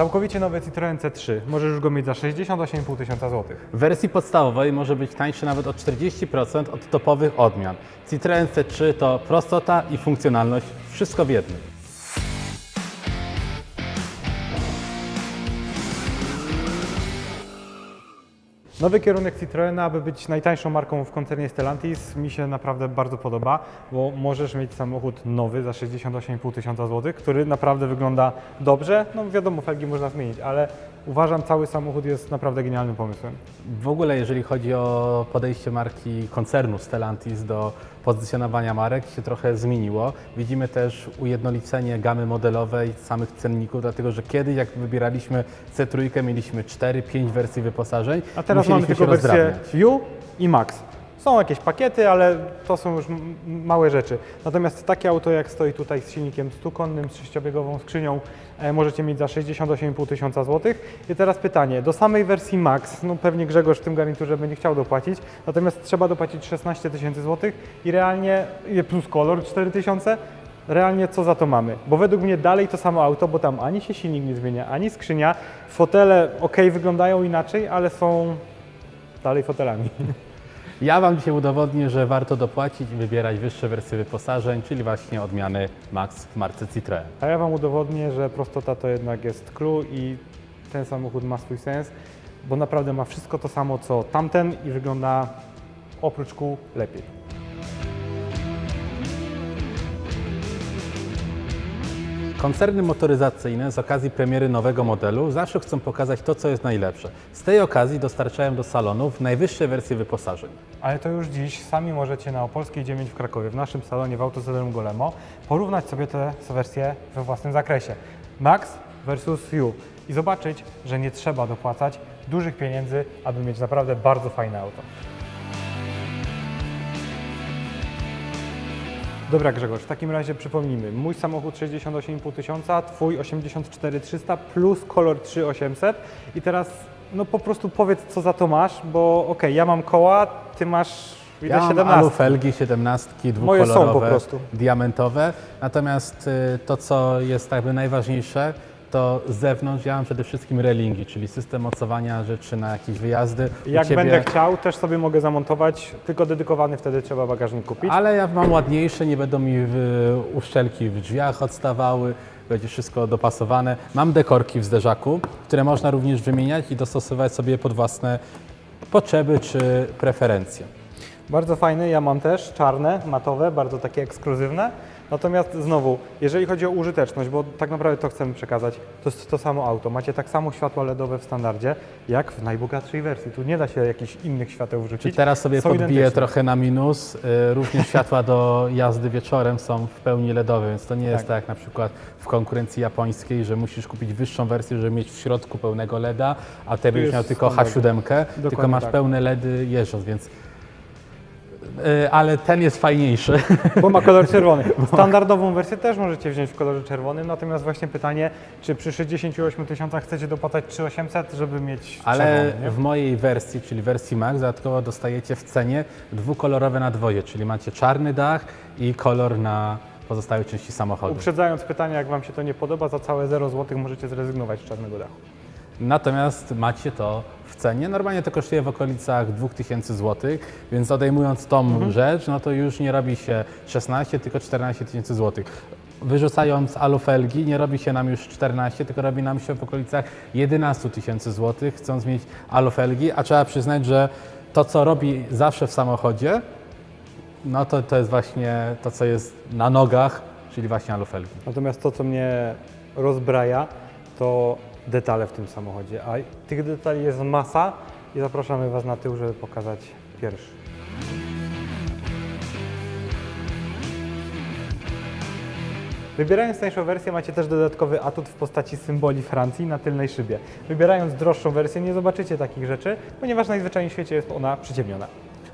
Całkowicie nowy Citroen C3. Możesz już go mieć za 68,5 tysiąca złotych. W wersji podstawowej może być tańszy nawet o 40% od topowych odmian. Citroen C3 to prostota i funkcjonalność, wszystko w jednym. Nowy kierunek Citroena, aby być najtańszą marką w koncernie Stellantis, mi się naprawdę bardzo podoba, bo możesz mieć samochód nowy za 68,5 tysiąca złotych, który naprawdę wygląda dobrze. No wiadomo, felgi można zmienić, ale uważam, cały samochód jest naprawdę genialnym pomysłem. W ogóle, jeżeli chodzi o podejście marki koncernu Stellantis do pozycjonowania marek, się trochę zmieniło. Widzimy też ujednolicenie gamy modelowej samych cenników, dlatego że kiedyś, jak wybieraliśmy C3, mieliśmy 4-5 wersji wyposażeń. A teraz mamy tylko wersję. U i Max. Są jakieś pakiety, ale to są już małe rzeczy. Natomiast takie auto, jak stoi tutaj z silnikiem stukonnym, z sześciobiegową skrzynią, e, możecie mieć za 68,5 tysiąca złotych. I teraz pytanie, do samej wersji Max, no pewnie Grzegorz w tym garniturze będzie chciał dopłacić, natomiast trzeba dopłacić 16 tysięcy złotych i realnie, plus kolor 4 tysiące, realnie co za to mamy? Bo według mnie dalej to samo auto, bo tam ani się silnik nie zmienia, ani skrzynia, fotele ok, wyglądają inaczej, ale są dalej fotelami. Ja Wam dzisiaj udowodnię, że warto dopłacić i wybierać wyższe wersje wyposażeń, czyli właśnie odmiany Max w marce Citroën. A ja Wam udowodnię, że prostota to jednak jest clue i ten samochód ma swój sens, bo naprawdę ma wszystko to samo co tamten i wygląda oprócz kół lepiej. Koncerny motoryzacyjne z okazji premiery nowego modelu zawsze chcą pokazać to, co jest najlepsze. Z tej okazji dostarczają do salonów najwyższe wersje wyposażeń. Ale to już dziś sami możecie na Opolskiej 9 w Krakowie, w naszym salonie w Autosalon Golemo, porównać sobie te wersje we własnym zakresie. Max versus U i zobaczyć, że nie trzeba dopłacać dużych pieniędzy, aby mieć naprawdę bardzo fajne auto. Dobra Grzegorz, w takim razie przypomnijmy, mój samochód 68,5 tysiąca, twój 84 plus kolor 3800 i teraz no po prostu powiedz co za to masz, bo okej, ja mam koła, ty masz ile Ja mam 17. alufelgi 17 Moje są dwukolorowe, po prostu. diamentowe. Natomiast y, to, co jest jakby najważniejsze, to z zewnątrz ja mam przede wszystkim relingi, czyli system mocowania rzeczy na jakieś wyjazdy. Jak Ciebie- będę chciał, też sobie mogę zamontować, tylko dedykowany wtedy trzeba bagażnik kupić. Ale ja mam ładniejsze, nie będą mi w, uszczelki w drzwiach odstawały, będzie wszystko dopasowane. Mam dekorki w zderzaku, które można również wymieniać i dostosować sobie pod własne potrzeby czy preferencje. Bardzo fajny, ja mam też czarne, matowe, bardzo takie ekskluzywne. Natomiast znowu, jeżeli chodzi o użyteczność, bo tak naprawdę to chcemy przekazać, to jest to samo auto. Macie tak samo światła LEDowe w standardzie, jak w najbogatszej wersji. Tu nie da się jakichś innych świateł wrzucić. Czy teraz sobie Są podbiję identyczne. trochę na minus. Y, Również światła do jazdy wieczorem są w pełni LEDowe, więc to nie jest Tak. tak jak na przykład w konkurencji japońskiej, że musisz kupić wyższą wersję, żeby mieć w środku pełnego LEDa, a ty będziesz miał tylko standard. H7, tylko masz tak. pełne LEDy jeżdżąc, więc ale ten jest fajniejszy. Bo ma kolor czerwony. Standardową wersję też możecie wziąć w kolorze czerwonym, natomiast właśnie pytanie, czy przy 68 tysiącach chcecie dopłacać 3800, żeby mieć Ale czerwony, w mojej wersji, czyli wersji Max, dodatkowo dostajecie w cenie dwukolorowe nadwoje, czyli macie czarny dach i kolor na pozostałej części samochodu. Uprzedzając pytanie, jak Wam się to nie podoba, za całe 0 zł możecie zrezygnować z czarnego dachu. Natomiast macie to w cenie. Normalnie to kosztuje w okolicach 2000 zł, więc odejmując tą Mhm. rzecz, no to już nie robi się 16, tylko 14 tysięcy złotych. Wyrzucając alufelgi, nie robi się nam już 14, tylko robi nam się w okolicach 11 tysięcy złotych, chcąc mieć alufelgi, a trzeba przyznać, że to, co robi zawsze w samochodzie, no to, to jest właśnie to, co jest na nogach, czyli właśnie alufelgi. Natomiast to, co mnie rozbraja, to detale w tym samochodzie. A tych detali jest masa i zapraszamy Was na tył, żeby pokazać pierwszy. Wybierając tańszą wersję macie też dodatkowy atut w postaci symboli Francji na tylnej szybie. Wybierając droższą wersję nie zobaczycie takich rzeczy, ponieważ najzwyczajniej w świecie jest ona przyciemniona.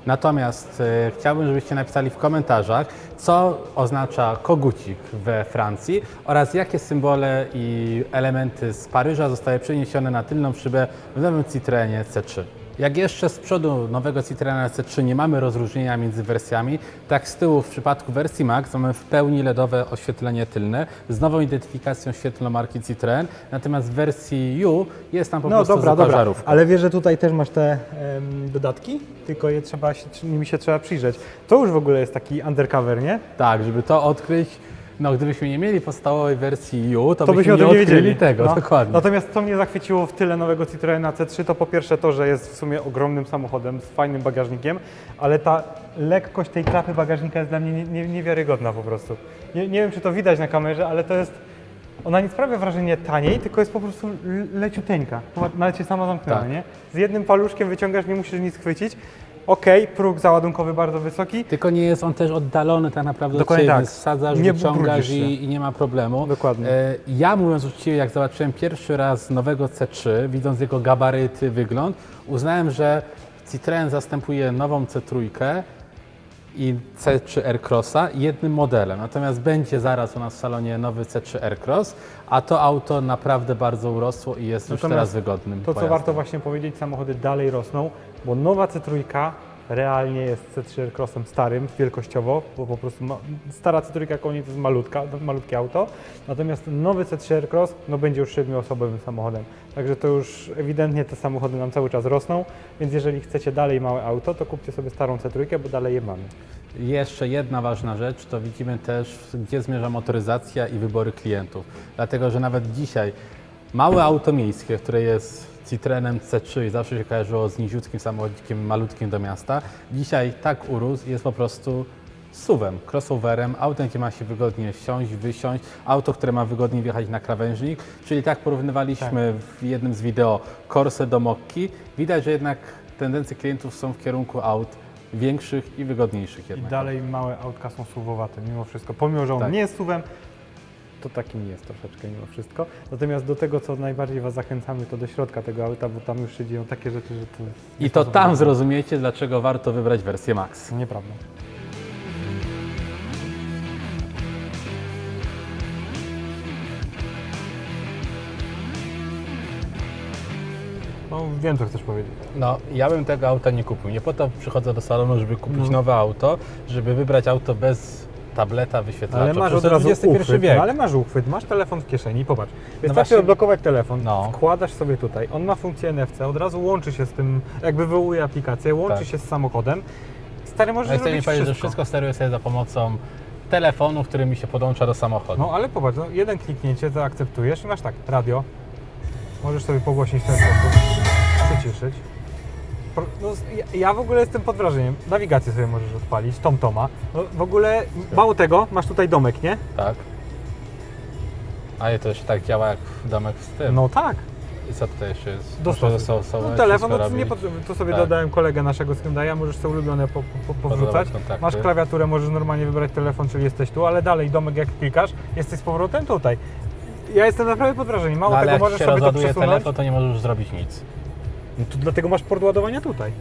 Natomiast e, chciałbym, żebyście napisali w komentarzach, co oznacza kogucik we Francji oraz jakie symbole i elementy z Paryża zostały przeniesione na tylną szybę w nowym Citroenie C3. Jak jeszcze z przodu nowego Citroena C3 nie mamy rozróżnienia między wersjami, tak z tyłu w przypadku wersji Max mamy w pełni LEDowe oświetlenie tylne z nową identyfikacją świetlną marki Citroen, natomiast w wersji U jest tam po No prostu dobra, dobra, żarówka. ale wiesz, że tutaj też masz te dodatki, tylko je trzeba się, nimi się trzeba przyjrzeć. To już w ogóle jest taki undercover, nie? Tak, żeby to odkryć, no gdybyśmy nie mieli podstawowej wersji U, to, To byśmy byśmy nie nie wiedzieli. tego, No. dokładnie. Natomiast co mnie zachwyciło w tyle nowego Citroena C3, to po pierwsze to, że jest w sumie ogromnym samochodem z fajnym bagażnikiem, ale ta lekkość tej klapy bagażnika jest dla mnie nie, nie, niewiarygodna po prostu. Nie, nie wiem, czy to widać na kamerze, ale to jest... Ona nie sprawia wrażenia taniej, tylko jest po prostu leciuteńka. Nawet się sama zamknęła, Tak. nie? Z jednym paluszkiem wyciągasz, nie musisz nic chwycić. Okej, próg załadunkowy bardzo wysoki. Tylko nie jest on też oddalony tak naprawdę Dokładnie od Ciebie, tak. wsadzasz, Nie wyciągasz i, i nie ma problemu. Dokładnie. E, ja mówiąc uczciwie, jak zobaczyłem pierwszy raz nowego C3, widząc jego gabaryty, wygląd, uznałem, że Citroen zastępuje nową C3 i C3 Aircrossa jednym modelem. Natomiast będzie zaraz u nas w salonie nowy C3 Aircross, a to auto naprawdę bardzo urosło i jest już Natomiast teraz wygodnym To, co pojazdem. warto właśnie powiedzieć, samochody dalej rosną, bo nowa C3 realnie jest C3 Crossem starym wielkościowo, bo po prostu ma, stara C3 koni to jest malutka, malutkie auto, natomiast nowy C3 Cross no, będzie już siedmioosobowym samochodem. Także to już ewidentnie te samochody nam cały czas rosną, więc jeżeli chcecie dalej małe auto, to kupcie sobie starą C3, bo dalej je mamy. Jeszcze jedna ważna rzecz, to widzimy też, gdzie zmierza motoryzacja i wybory klientów. Dlatego, że nawet dzisiaj małe auto miejskie, które jest Citroenem C3 i zawsze się kojarzyło z niziutkim samochodzikiem malutkim do miasta, dzisiaj tak urósł, jest po prostu suwem, crossoverem, autem, gdzie ma się wygodnie wsiąść, wysiąść, auto, które ma wygodnie wjechać na krawężnik, czyli tak porównywaliśmy w jednym z wideo Corse do Mokki. Widać, że jednak tendencje klientów są w kierunku aut większych i wygodniejszych I jednak. dalej małe autka są suwowate mimo wszystko, pomimo, że on Tak. nie jest suwem, to takim jest troszeczkę mimo wszystko. Natomiast do tego, co najbardziej Was zachęcamy, to do środka tego auta, bo tam już się dzieją takie rzeczy, że to... jest I to tam zrozumiecie, dlaczego warto wybrać wersję Max. Nieprawda. No wiem, co chcesz powiedzieć. No, ja bym tego auta nie kupił. Nie po to przychodzę do salonu, żeby kupić No. nowe auto, żeby wybrać auto bez tableta, wyświetlacza. Ale masz od razu uchwyt, wiek. no, ale masz uchwyt, masz telefon w kieszeni, popatrz. Wystarczy właśnie- odblokować telefon, No. wkładasz sobie tutaj, on ma funkcję NFC, od razu łączy się z tym, jakby wywołuje aplikację, łączy Tak. się z samochodem. Stary, możesz Ja chcę mi robić powiedzieć, wszystko. że wszystko steruje sobie za pomocą telefonu, który mi się podłącza do samochodu. No ale popatrz, no, jeden kliknięcie, zaakceptujesz i masz tak, radio. Możesz sobie pogłosić w ten sposób, przyciszyć. No, ja, w ogóle jestem pod wrażeniem. Nawigację sobie możesz odpalić, TomToma. No, w ogóle, mało tego, masz tutaj domek, nie? Tak. Ale to jeszcze tak działa jak domek z tym. No tak. I co tutaj jeszcze jest? Są, No, telefon, no, to nie. Tu sobie Tak. dodałem kolegę naszego z Hyundai'a, możesz sobie ulubione po, po, po, powrzucać. Masz klawiaturę, możesz normalnie wybrać telefon, czyli jesteś tu, ale dalej domek jak klikasz, jesteś z powrotem tutaj. Ja jestem naprawdę pod wrażeniem. Mało No, ale tego, jak możesz się sobie to przesunąć. telefon, to nie możesz zrobić nic. No to dlatego masz port ładowania tutaj.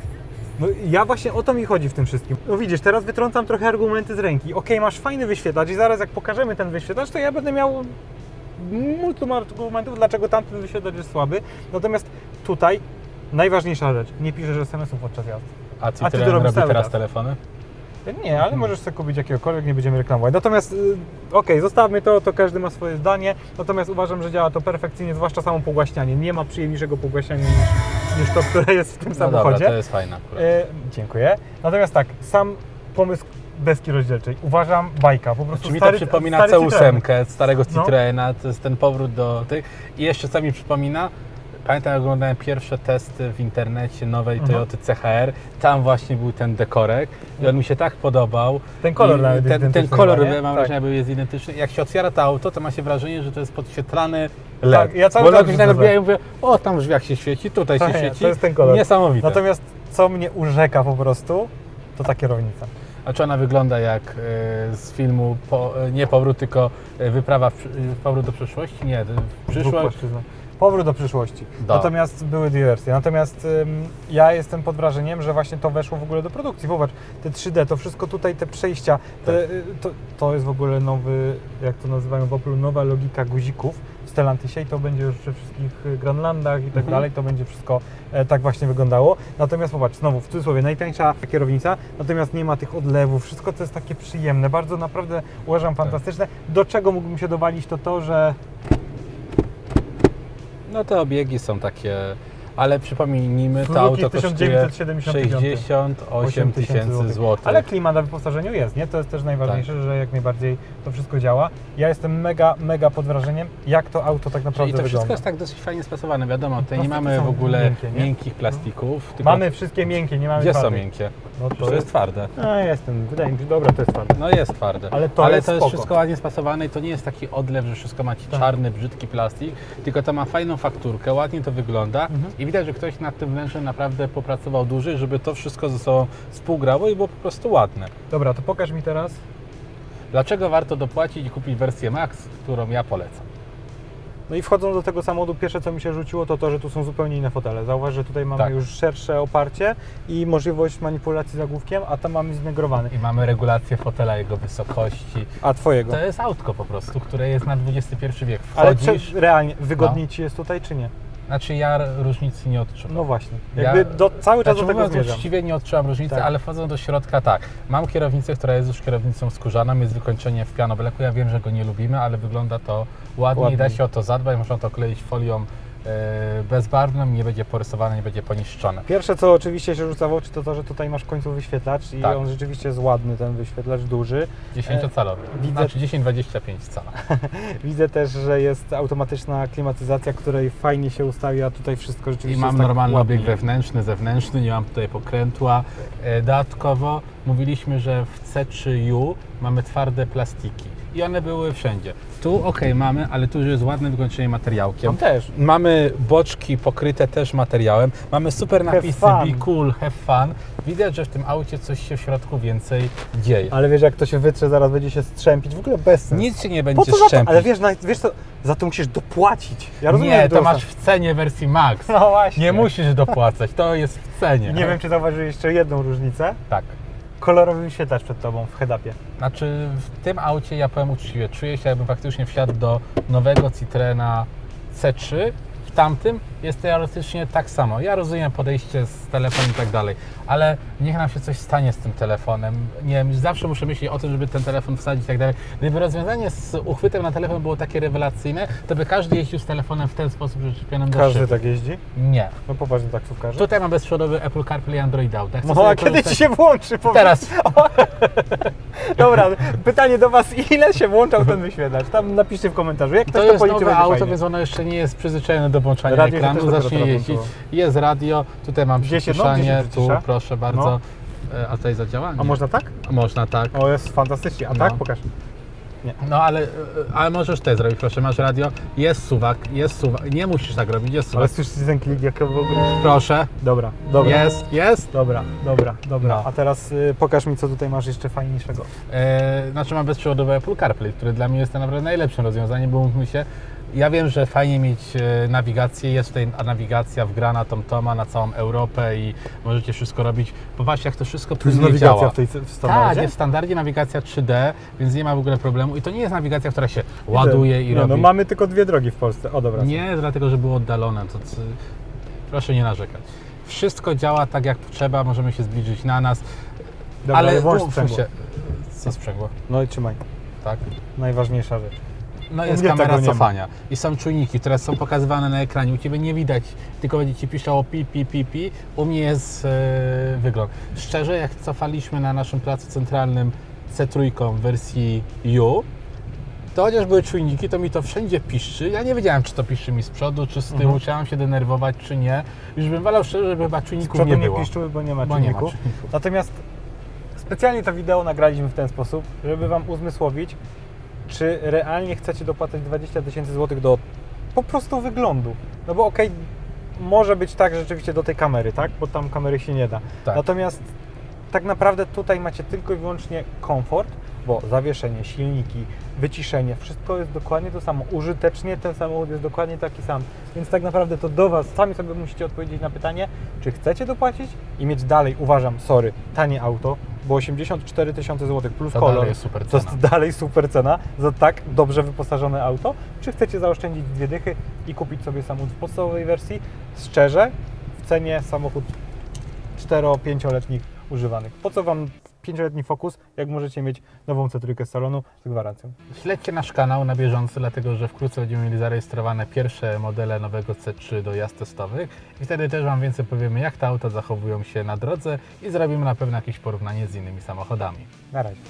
No ja właśnie o to mi chodzi w tym wszystkim. No widzisz, teraz wytrącam trochę argumenty z ręki. Okej, masz fajny wyświetlacz i zaraz jak pokażemy ten wyświetlacz, to ja będę miał multum argumentów, dlaczego tamten wyświetlacz jest słaby. Natomiast tutaj najważniejsza rzecz, nie piszesz SMS-ów podczas jazdy. A ty to Citroen robisz robi teraz telefony? Nie, ale możesz sobie kupić jakiegokolwiek, nie będziemy reklamować. Natomiast, y, okej, zostawmy to, to każdy ma swoje zdanie. Natomiast uważam, że działa to perfekcyjnie, zwłaszcza samo pogłaśnianie. Nie ma przyjemniejszego pogłaśniania niż, niż to, które jest w tym No samochodzie. dobra, to jest fajne akurat. E, dziękuję. Natomiast tak, sam pomysł deski rozdzielczej. Uważam bajka, po prostu Czy mi to przypomina stary Citroen. C8 starego No. Citroena, to jest ten powrót do tych. I jeszcze co mi przypomina, pamiętam jak oglądałem pierwsze testy w internecie nowej Mhm. Toyoty CHR, tam właśnie był ten dekorek i on mi się tak podobał. Ten kolor I nawet jest ten, ten identyczny kolor, chyba, nie? mam Tak. wrażenie, był jest identyczny. Jak się otwiera to auto, to ma się wrażenie, że to jest podświetlany LED. Tak, ja cały Bo czas widzę, nagle ja mówię, o tam w drzwiach się świeci, tutaj się Tak, świeci. to jest ten kolor. Niesamowite. Natomiast co mnie urzeka po prostu, to ta kierownica. A czy ona wygląda jak e, z filmu, po, e, nie powrót, tylko e, wyprawa, w, powrót do przyszłości? Nie, przyszłość. Powrót do przyszłości. Da. Natomiast były dwie wersje. Natomiast ym, ja jestem pod wrażeniem, że właśnie to weszło w ogóle do produkcji. Popatrz, te 3D, to wszystko tutaj, te przejścia, te, Tak. y, to, to jest w ogóle nowy, jak to nazywają w Oplu, nowa logika guzików w Stellantisie i to będzie już we wszystkich y, Grandlandach i tak Mhm. dalej, to będzie wszystko e, tak właśnie wyglądało. Natomiast popatrz, znowu w cudzysłowie, najtańsza kierownica, natomiast nie ma tych odlewów, wszystko to jest takie przyjemne, bardzo naprawdę uważam Tak. fantastyczne. Do czego mógłbym się dowalić, to to, że No te obiegi są takie, ale przypomnijmy, to Suzuki auto kosztuje 1975. 68 tysięcy złotych. Ale klimat na wyposażeniu jest, nie? To jest też najważniejsze, Tak. że jak najbardziej to wszystko działa. Ja jestem mega, mega pod wrażeniem, jak to auto tak I naprawdę to wszystko wygląda. jest tak dosyć fajnie spasowane. Wiadomo, tutaj nie mamy są w ogóle miękkie, nie? miękkich plastików. tylko- Mamy wszystkie miękkie, nie mamy Gdzie są twardych. miękkie? No To jest twarde. A, jestem, wydaje mi się, dobra, to jest twarde. No jest twarde. Ale to jest spoko. wszystko ładnie spasowane i to nie jest taki odlew, że wszystko ma ci Tak. czarny, brzydki plastik, tylko to ma fajną fakturkę, ładnie to wygląda Mhm. i widać, że ktoś nad tym wnętrzem naprawdę popracował dłużej, żeby to wszystko ze sobą współgrało i było po prostu ładne. Dobra, to pokaż mi teraz. Dlaczego warto dopłacić i kupić wersję Max, którą ja polecam? No i wchodząc do tego samochodu, pierwsze co mi się rzuciło, to to, że tu są zupełnie inne fotele. Zauważ, że tutaj mamy Tak. już szersze oparcie i możliwość manipulacji zagłówkiem, a tam mamy zinegrowany. I mamy regulację fotela, jego wysokości. A twojego? To jest autko po prostu, które jest na XXI wiek. Ale Wchodzisz, czy, realnie, wygodniej Ci jest tutaj, czy nie? Znaczy ja różnicy nie odczuwam. No właśnie. Ja- Jakby do, cały czas Znaczy do tego mówiąc uczciwie nie odczułam różnicy, Tak. ale wchodząc do środka tak. Mam kierownicę, która jest już kierownicą skórzaną, jest wykończenie w pianobleku. Ja wiem, że go nie lubimy, ale wygląda to ładnie, Ładnie. da się o to zadbać. Można to kleić folią bezbarwną, nie będzie porysowane, nie będzie poniszczone. Pierwsze, co oczywiście się rzuca w oczy, to to, że tutaj masz w końcu wyświetlacz i Tak. on rzeczywiście jest ładny, ten wyświetlacz duży. 10-calowy, widzę- znaczy 10-25 cala. Widzę też, że jest automatyczna klimatyzacja, której fajnie się ustawia. Tutaj wszystko I rzeczywiście mam jest tak normalny ładnie. obieg wewnętrzny, zewnętrzny, nie mam tutaj pokrętła. E, Dodatkowo mówiliśmy, że w C3U mamy twarde plastiki i one były wszędzie. Tu ok, mamy, ale tu już jest ładne wykończenie materiałkiem. On też. Mamy boczki pokryte też materiałem. Mamy super Have napisy fun. Be cool, have fun. Widać, że w tym aucie coś się w środku więcej dzieje. Ale wiesz, jak to się wytrze, zaraz będzie się strzępić. W ogóle bez sensu. Nic się nie Po będzie co za to? Ale wiesz, na- wiesz co, za to musisz dopłacić. Ja rozumiem, nie, to masz w cenie wersji Max. No właśnie. Nie musisz dopłacać, to jest w cenie. Nie wiem, czy zauważyłeś jeszcze jedną różnicę. Tak. Kolorowy wyświetlacz przed tobą w head-upie. Znaczy w tym aucie ja powiem uczciwie, czuję się jakbym faktycznie wsiadł do nowego Citroena C3. W tamtym jest teoretycznie tak samo. Ja rozumiem podejście z telefon i tak dalej. Ale niech nam się coś stanie z tym telefonem. Nie wiem, zawsze muszę myśleć o tym, żeby ten telefon wsadzić i tak dalej. Gdyby rozwiązanie z uchwytem na telefon było takie rewelacyjne, to by każdy jeździł z telefonem w ten sposób przyczepionym do Każdy szyby. tak jeździ? Nie. No popatrz na taksówkarzy. Tutaj mam bezprzewodowy Apple CarPlay i Android Auto. No, a kiedy ci się włączy? Teraz. Dobra, pytanie do Was, ile się włączał ten wyświetlacz? Tam napiszcie w komentarzu, jak ktoś To to, jest policzy, auto, fajnie. więc ono jeszcze nie jest przyzwyczajone do włączania Radio Zacznie jeździć. Jest radio, tutaj mam 10 wyciszanie, no, tu proszę no. bardzo. No. A tutaj zadziałanie. A można tak? Można tak. O, jest fantastycznie. A tak? no. tak? Pokaż. Nie. No ale, e, ale możesz też zrobić, proszę, masz radio, jest suwak, jest suwak, nie musisz tak robić, jest suwak. Ale słyszycie ten klik, jak w ogóle... Proszę. Dobra, dobra. Jest, jest. Dobra, dobra, dobra. No. A teraz y, pokaż mi, co tutaj masz jeszcze fajniejszego. Yy, znaczy mam bezprzewodowe Apple CarPlay, który dla mnie jest to naprawdę najlepszym rozwiązaniem, bo mówmy się, ja wiem, że fajnie mieć e, nawigację, jest tutaj nawigacja wgrana TomToma na całą Europę i możecie wszystko robić. Popatrzcie, jak to wszystko Tu jest nawigacja działa. w tej w Tak, standardzie? jest w standardzie nawigacja 3D, więc nie ma w ogóle problemu. I to nie jest nawigacja, która się ładuje i nie, robi. No mamy tylko dwie drogi w Polsce. O, dobra. Nie, dlatego, że było oddalone. To, proszę nie narzekać. Wszystko działa tak, jak trzeba, możemy się zbliżyć na nas. Dobra, ale włącz sprzęgło. się. Co sprzęgło? No i trzymaj. Tak. Najważniejsza rzecz. No jest kamera nie cofania i są czujniki, które są pokazywane na ekranie. U Ciebie nie widać, tylko będzie Ci piszczało pi, pi, pi, pi. U mnie jest e, wygląd. Szczerze, jak cofaliśmy na naszym placu centralnym C3 w wersji U, to chociaż były czujniki, to mi to wszędzie piszczy. Ja nie wiedziałem, czy to piszczy mi z przodu, czy z tyłu, Mhm. chciałem się denerwować, czy nie. Już bym wolał szczerze, żeby chyba czujników nie nie, było. piszczuły, bo nie ma Bo nie ma czujników. Natomiast specjalnie to wideo nagraliśmy w ten sposób, żeby Wam uzmysłowić, czy realnie chcecie dopłacać 20 tysięcy złotych do po prostu wyglądu. No bo okej, może być tak rzeczywiście do tej kamery, tak? Bo tam kamery się nie da. Tak. Natomiast tak naprawdę tutaj macie tylko i wyłącznie komfort, bo zawieszenie, silniki, wyciszenie, wszystko jest dokładnie to samo. Użytecznie ten samochód jest dokładnie taki sam. Więc tak naprawdę to do Was sami sobie musicie odpowiedzieć na pytanie, czy chcecie dopłacić i mieć dalej, uważam, sorry, tanie auto, bo 84 tysiące złotych plus To kolor dalej jest super to cena. jest dalej super cena za tak dobrze wyposażone auto, czy chcecie zaoszczędzić dwie dychy i kupić sobie samochód w podstawowej wersji, szczerze, w cenie samochód 4-5-letnich używanych. Po co Wam 5-letni Focus, jak możecie mieć nową C3 z salonu z gwarancją? Śledźcie nasz kanał na bieżąco, dlatego że wkrótce będziemy mieli zarejestrowane pierwsze modele nowego C3 do jazd testowych i wtedy też Wam więcej powiemy, jak te auta zachowują się na drodze i zrobimy na pewno jakieś porównanie z innymi samochodami. Na razie.